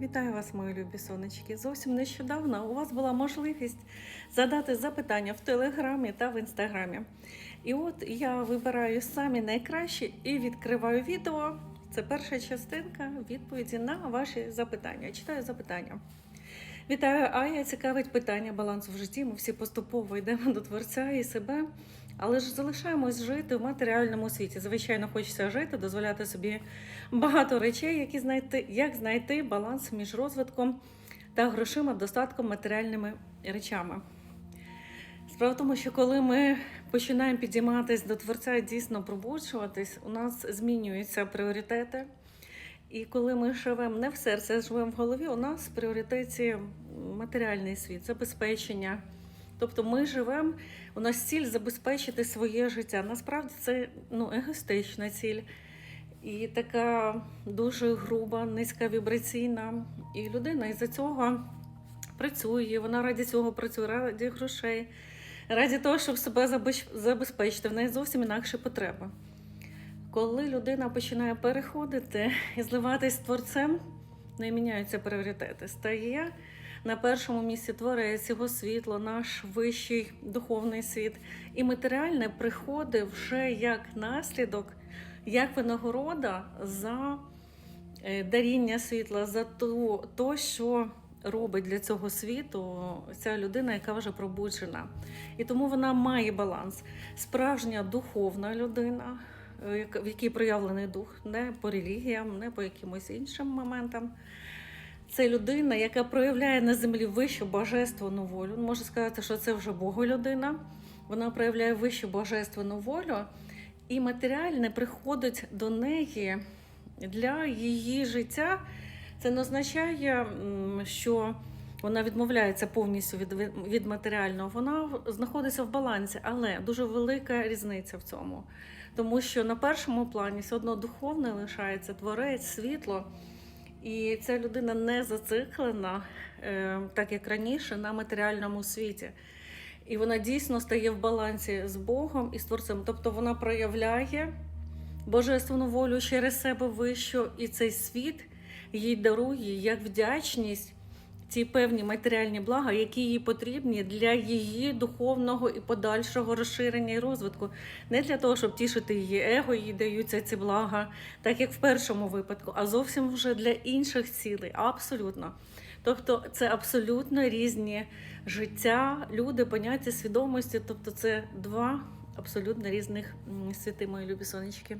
Вітаю вас, мої любі сонечки. Зовсім нещодавно у вас була можливість задати запитання в телеграмі та в інстаграмі. І от я вибираю самі найкращі і відкриваю відео. Це перша частинка відповіді на ваші запитання. Читаю запитання. Вітаю, Ая. Цікавить питання балансу в житті. Ми всі поступово йдемо до творця і себе, але ж залишаємось жити в матеріальному світі. Звичайно, хочеться жити, дозволяти собі багато речей, які знайти, як знайти баланс між розвитком та грошима, достатком матеріальними речами. Справа в тому, що коли ми починаємо підійматись до творця і дійсно пробуджуватись, у нас змінюються пріоритети. І коли ми живемо не в серці, а живемо в голові, у нас в пріоритеті матеріальний світ, забезпечення. Тобто ми живемо, у нас ціль забезпечити своє життя. Насправді це ну, егоїстична ціль і така дуже груба, низька вібраційна. І людина із-за цього працює, вона раді цього працює, раді грошей, раді того, щоб себе забезпечити. В неї зовсім інакші потреби. Коли людина починає переходити і зливатись з творцем, в неї міняються пріоритети. Стає на першому місці творець, його світло, наш вищий духовний світ. І матеріальне приходить вже як наслідок, як винагорода за е, даріння світла, за то, то, що робить для цього світу ця людина, яка вже пробуджена. І тому вона має баланс. Справжня духовна людина, в якій проявлений дух, не по релігіям, не по якимось іншим моментам. Це людина, яка проявляє на землі вищу божественну волю. Ну, Можна сказати, що це вже Боголюдина. Вона проявляє вищу божественну волю, і матеріальне приходить до неї для її життя. Це не означає, що вона відмовляється повністю від, від матеріального. Вона знаходиться в балансі, але дуже велика різниця в цьому. Тому що на першому плані все одно духовне лишається творець, світло. І ця людина не зациклена, е, так як раніше, на матеріальному світі. І вона дійсно стає в балансі з Богом і з Творцем. Тобто вона проявляє божественну волю через себе вищу, і цей світ їй дарує як вдячність ці певні матеріальні блага, які їй потрібні для її духовного і подальшого розширення і розвитку. Не для того, щоб тішити її его, їй даються ці блага, так як в першому випадку, а зовсім вже для інших цілей. Абсолютно. Тобто це абсолютно різні життя, люди, поняття свідомості. Тобто це два абсолютно різних світи, мої любі сонечки.